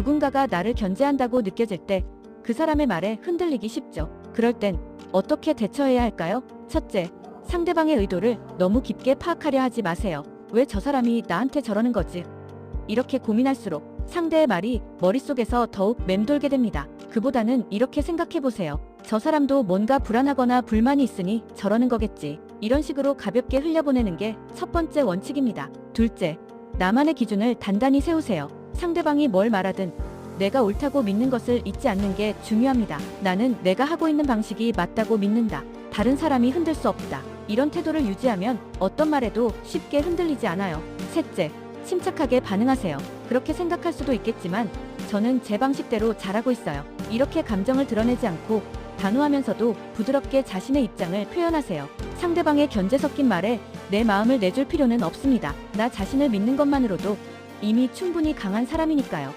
누군가가 나를 견제한다고 느껴질 때 그 사람의 말에 흔들리기 쉽죠. 그럴 땐 어떻게 대처해야 할까요? 첫째, 상대방의 의도를 너무 깊게 파악하려 하지 마세요. 왜 저 사람이 나한테 저러는 거지? 이렇게 고민할수록 상대의 말이 머릿속에서 더욱 맴돌게 됩니다. 그보다는 이렇게 생각해 보세요. 저 사람도 뭔가 불안하거나 불만이 있으니 저러는 거겠지. 이런 식으로 가볍게 흘려보내는 게 첫 번째 원칙입니다. 둘째, 나만의 기준을 단단히 세우세요. 상대방이 뭘 말하든 내가 옳다고 믿는 것을 잊지 않는 게 중요합니다. 나는 내가 하고 있는 방식이 맞다고 믿는다. 다른 사람이 흔들 수 없다. 이런 태도를 유지하면 어떤 말에도 쉽게 흔들리지 않아요. 셋째, 침착하게 반응하세요. 그렇게 생각할 수도 있겠지만 저는 제 방식대로 잘하고 있어요. 이렇게 감정을 드러내지 않고 단호하면서도 부드럽게 자신의 입장을 표현하세요. 상대방의 견제 섞인 말에 내 마음을 내줄 필요는 없습니다. 나 자신을 믿는 것만으로도 이미 충분히 강한 사람이니까요.